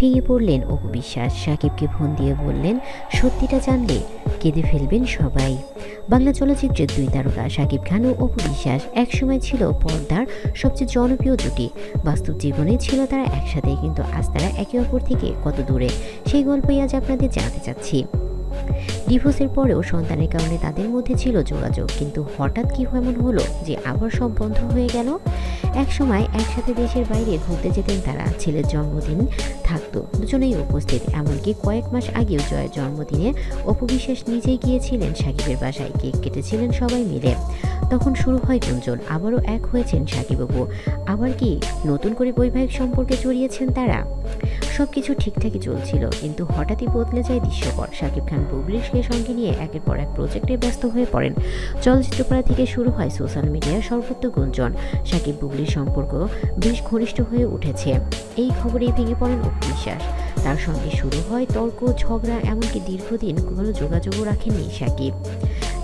ভেঙে পড়লেন অপু বিশ্বাস। সাকিবকে ফোন দিয়ে বললেন, সত্যিটা জানলে কেঁদে ফেলবেন সবাই। বাংলা চলচ্চিত্রের দুই তারকা সাকিব খান ও অপু বিশ্বাস একসময় ছিল পর্দার সবচেয়ে জনপ্রিয় জুটি। বাস্তব জীবনে ছিল তারা একসাথে, কিন্তু আজ তারা একে অপর থেকে কত দূরে? সেই গল্পই আজ আপনাদের জানাতে চাচ্ছি। ডিভোর্সের পরেও সন্তানের কারণে তাদের মধ্যে ছিল যোগাযোগ। কিন্তু হঠাৎ কি এমন হলো যে আবার সব বন্ধ হয়ে গেল? এক সময় একসাথে দেশের বাইরে ঘুরতে যেতেন তারা। ছেলের জন্মদিন থাকতো। দুজনেই উপস্থিত। এমনকি কয়েক মাস আগেও জয়ের জন্মদিনে অপবিশ্বাস নিজেই গিয়েছিলেন সাকিবের বাসায়। কেক কেটেছিলেন সবাই মিলে। তখন শুরু হয় গুঞ্জন। আবারও এক হয়েছেন সাকিব অপু আবার কি নতুন করে বৈবাহিক সম্পর্কে জড়িয়েছেন তারা? সব কিছু ঠিকঠাকই চলছিল, কিন্তু হঠাৎই বদলে যায় দৃশ্যপট। শাকিব খান বুবলিশকে সঙ্গে নিয়ে একের পর এক প্রজেক্টে ব্যস্ত হয়ে পড়েন। চলচ্চিত্রপাড়া থেকে শুরু হয় সোশ্যাল মিডিয়ার সর্বত্র গুঞ্জন। শাকিব বুবলির সম্পর্ক বেশ ঘনিষ্ঠ হয়ে উঠেছে। এই খবরেই ভেঙে পড়েন অপু বিশ্বাস। তার সঙ্গে শুরু হয় তর্ক, ঝগড়া, এমনকি দীর্ঘদিন কোনো যোগাযোগও রাখেননি সাকিব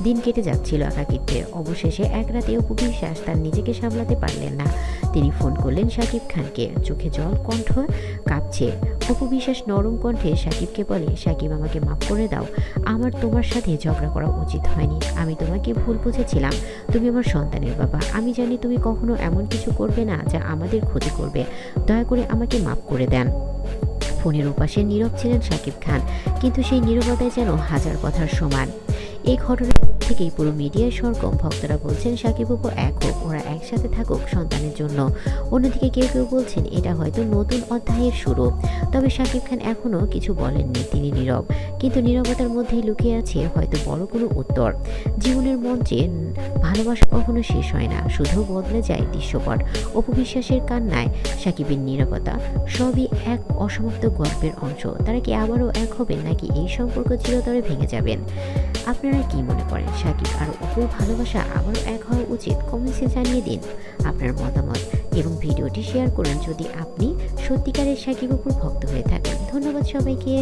দিন কেটে যাচ্ছিল একাকিত্বে অবশেষে এক রাতে অপু বিশ্বাস তার নিজেকে সামলাতে পারলেন না। তিনি ফোন করলেন সাকিব খানকে। চোখে জল, কণ্ঠ কাঁপছে। অপু বিশ্বাস নরম কণ্ঠে সাকিবকে বলে, সাকিব, আমাকে মাফ করে দাও। আমার তোমার সাথে ঝগড়া করা উচিত হয়নি। আমি তোমাকে ভুল বুঝেছিলাম। তুমি আমার সন্তানের বাবা। আমি জানি তুমি কখনো এমন কিছু করবে না যা আমাদের ক্ষতি করবে। দয়া করে আমাকে মাফ করে দেন। ফোনের ওপাশে নীরব ছিলেন সাকিব খান। কিন্তু সেই নীরবতায় যেন হাজার কথার সমান। এই ঘটনা থেকেই পুরো মিডিয়ায় সরগম ভক্তরা বলছেন সাকিব অপু এক হোক, ওরা একসাথে থাকুক সন্তানের জন্য। অন্যদিকে কেউ কেউ বলছেন, এটা হয়তো নতুন অধ্যায়ের শুরু। তবে সাকিব খান এখনও কিছু বলেননি, তিনি নীরব। কিন্তু নীরবতার মধ্যেই লুকিয়ে আছে হয়তো বড় কোনো উত্তর। জীবনের মঞ্চে ভালোবাসা কখনো শেষ হয় না, শুধু বদলে যায় দৃশ্যপট। অপবিশ্বাসের কান্নায় সাকিবের নীরবতা, সবই এক অসমাপ্ত গল্পের অংশ। তারা কি আবারও এক হবেন, নাকি এই সম্পর্ক চিরতরে ভেঙে যাবেন? আপনারা কি মনে করেন? সাকিব আর অপুর ভালোবাসা আবারও এক হওয়া উচিত কমেন্টসে জানিয়ে দিন। আপনার মতামত এবং ভিডিওটি শেয়ার করুন যদি আপনি সত্যিকারের সাকিব অপুর ভক্ত হয়ে থাকেন। ধন্যবাদ সবাইকে।